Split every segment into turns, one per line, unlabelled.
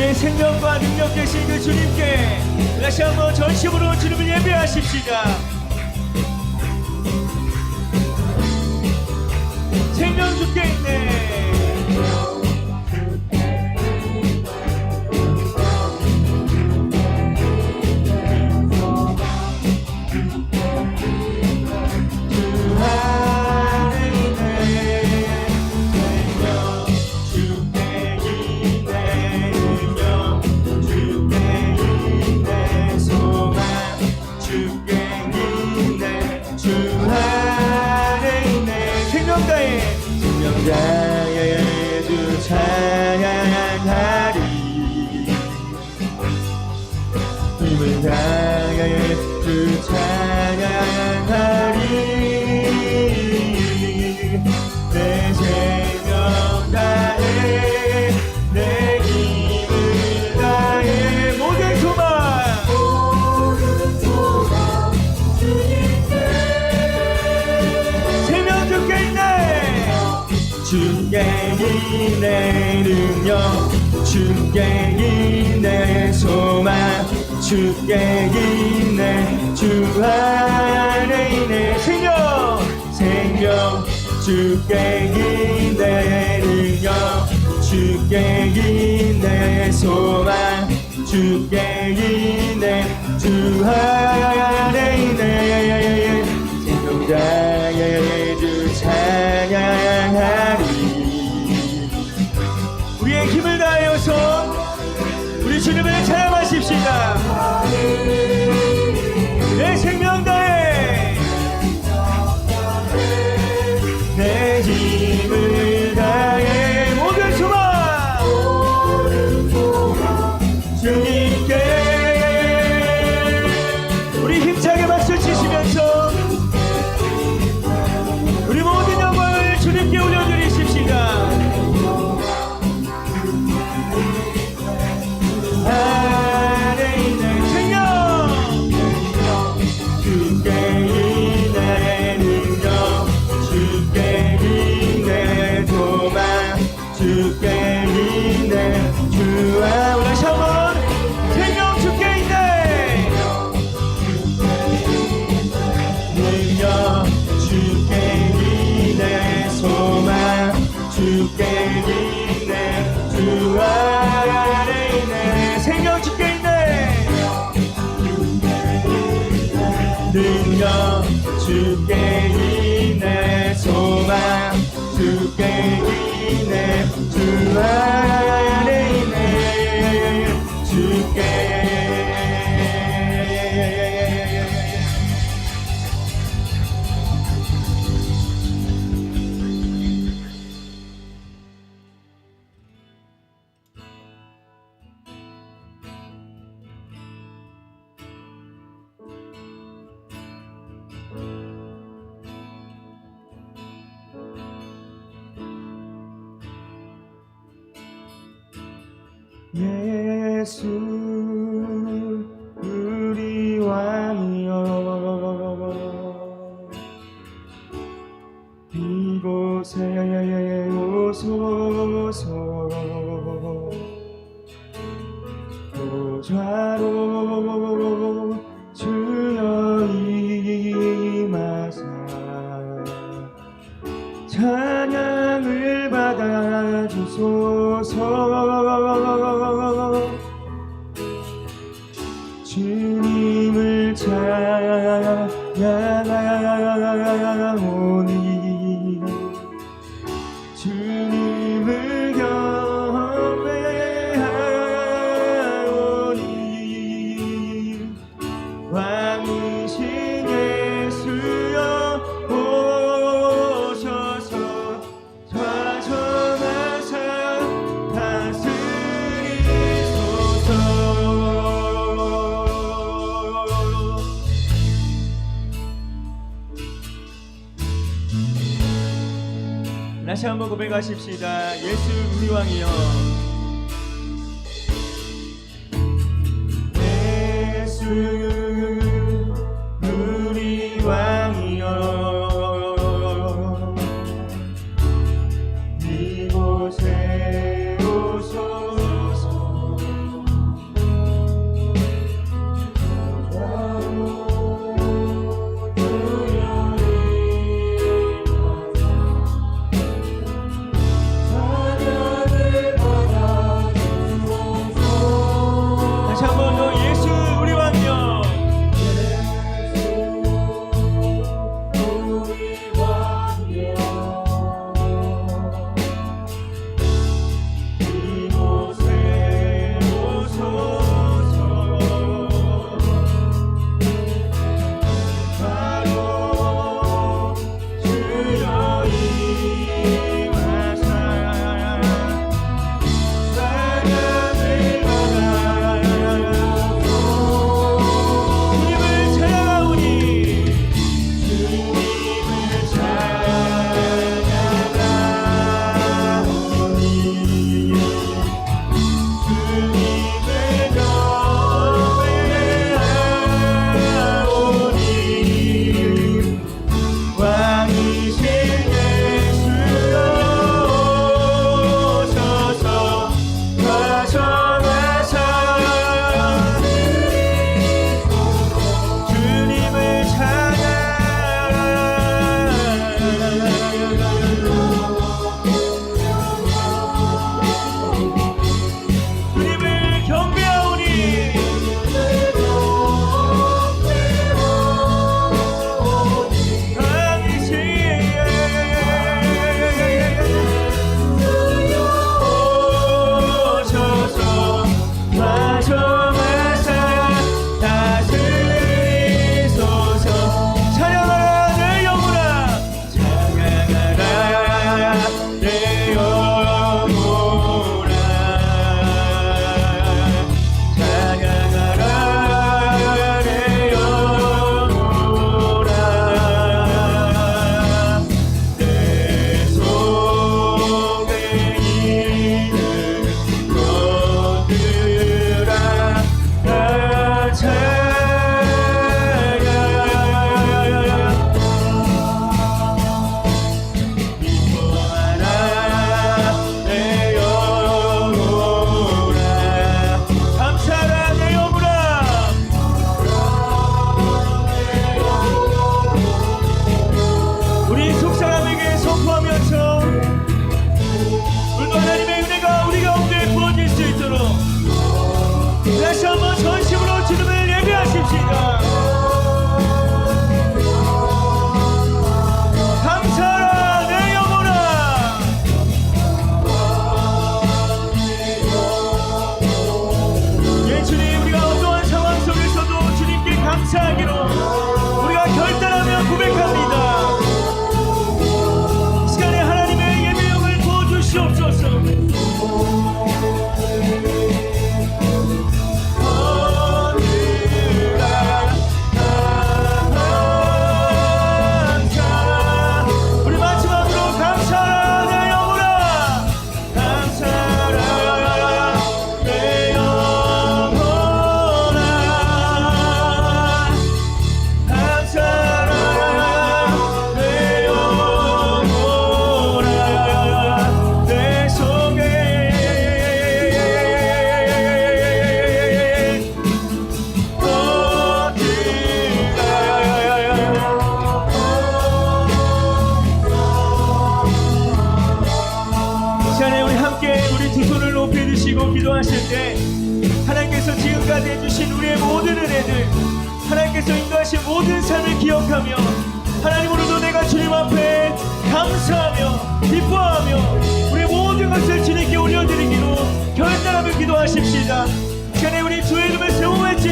우리의 생명과 능력 되신 그 주님께 다시 한번 전심으로 주님을 예배하십시다. 생명 주께 있네. 주께 있네 소망. 주께 있네 주 안에 있네. 생명! 생명! 주께 있네 능력. 주께 있네 소망. 주께 있네 주 안에 있네. 생명자 찬양하십시다. 내 생명 다해 내 힘을 주께 있네 소망 주께 있네 주 안에 있네. 주께 예수 왕이신 예수여 오셔서 좌전하사 다스리소서. 다시 한번 고백하십시다. 예수 우리 왕이여. 예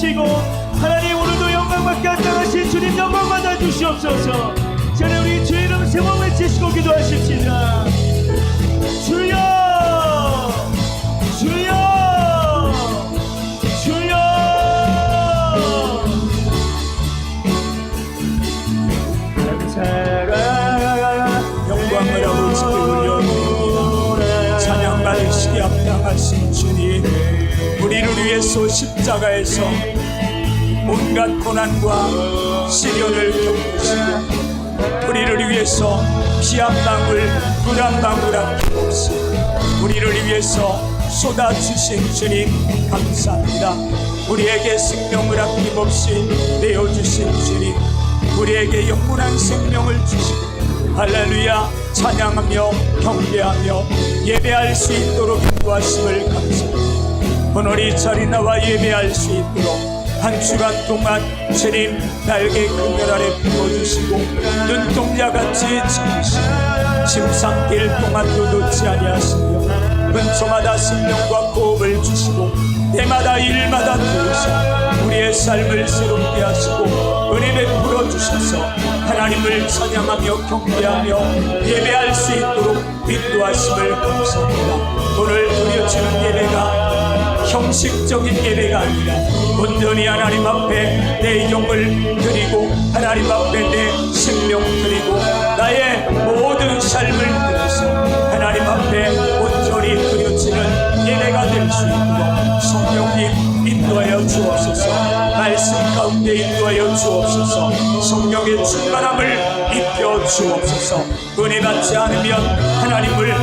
외치시고 하나님 오늘도 영광 받게 합당하신 주님 영광 받아 주시옵소서. 전에 우리 주의 이름 세워 외치시고 기도하십시다. 주여! 주여! 주여!
영광을 아버지께 올려드립니다. 찬양 받으시기 합당하신 주님, 위해서 십자가에서 온갖 고난과 시련을 겪으시고 우리를 위해서 피한 방울, 물한 방울 아낌없이 우리를 위해서 쏟아주신 주님 감사합니다. 우리에게 생명을 아낌없이 내어주신 주님, 우리에게 영원한 생명을 주시고 할렐루야 찬양하며 경배하며 예배할 수 있도록 인도하심을 감사합니다. 오늘 이 자리 나와 예배할 수 있도록 한 주간 동안 주님 날개 그늘 아래 부어주시고 눈동자같이 지키시고 침상길 동안도 놓지 아니하시며 근처마다 생명과 호흡을 주시고 때마다 일마다 도우사 우리의 삶을 새롭게 하시고 은혜 베풀어 주셔서 하나님을 찬양하며 경배하며 예배할 수 있도록 인도하심을 감사합니다. 오늘 드려지는 예배가 형식적인 예배가 아니라 온전히 하나님 앞에 내 영을 드리고 하나님 앞에 내 생명 드리고 나의 모든 삶을 드려서 하나님 앞에 온전히 드려지는 예배가 될 수 있도록 성령님 인도하여 주옵소서. 말씀 가운데 인도하여 주옵소서. 성령의 충만함을 입혀 주옵소서. 은혜 받지 않으면 하나님을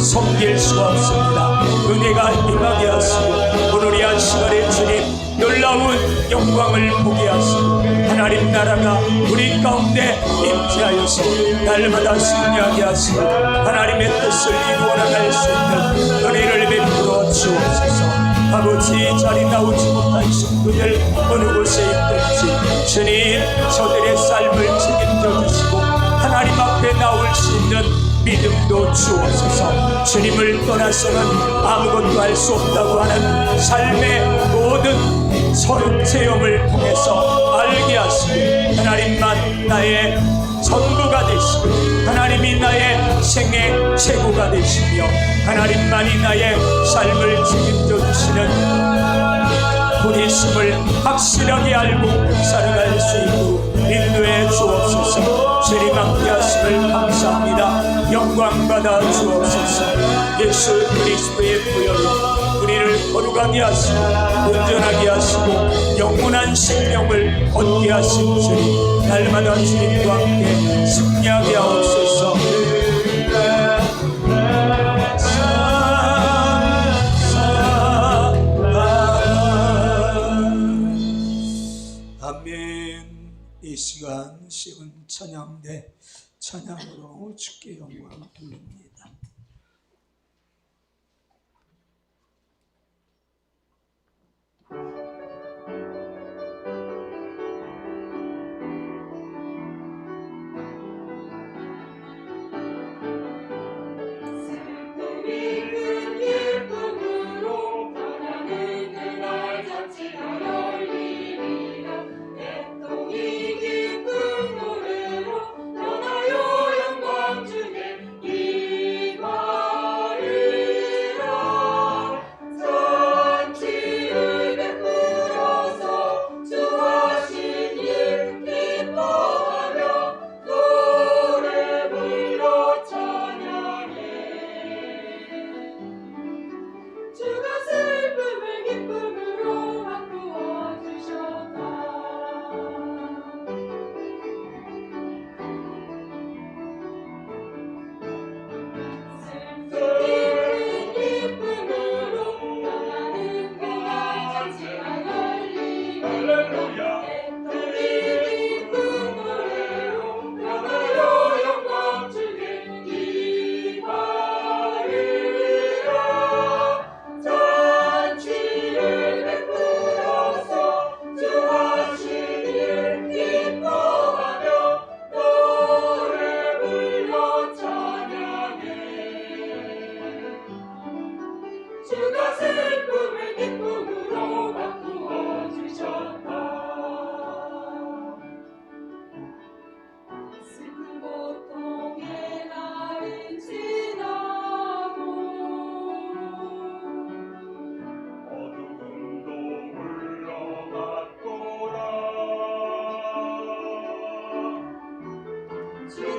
섬길 수가 없습니다. 은혜가 임하게 하시고 오늘 이 한 시간에 주님 놀라운 영광을 보게 하시고 하나님 나라가 우리 가운데 임재하여서 날마다 승리하게 하시고 하나님의 뜻을 이루어 나갈 수 있는 은혜를 베풀어 주옵소서 아버지 이 자리 나오지 못한 신부들 어느 곳에 있든지 주님 저들의 삶을 책임져 주시고 하나님 앞에 나올 수 있는 믿음도 주옵소서. 주님을 떠나서는 아무것도 할 수 없다고 하는 삶의 모든 서름 체험을 통해서 알게 하시고 하나님만 나의 전부가 되시고 하나님이 나의 생애 최고가 되시며 하나님만이 나의 삶을 책임져 주시는 분이심을 확실하게 알고 살아갈 수 있도록 인도해 주옵소서. 함께 하심을 감사합니다. 영광 받아 주옵소서. 예수 그리스도의 부여로 우리를 거룩하게 하시고 온전하게 하시고 영원한 생명을 얻게 하신 주님 날마다 주님과 함께 승리하게 하옵소서 아멘. 이 시간 쉬운 찬양대 찬양으로 주께 영광 돌립니다.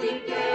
we get.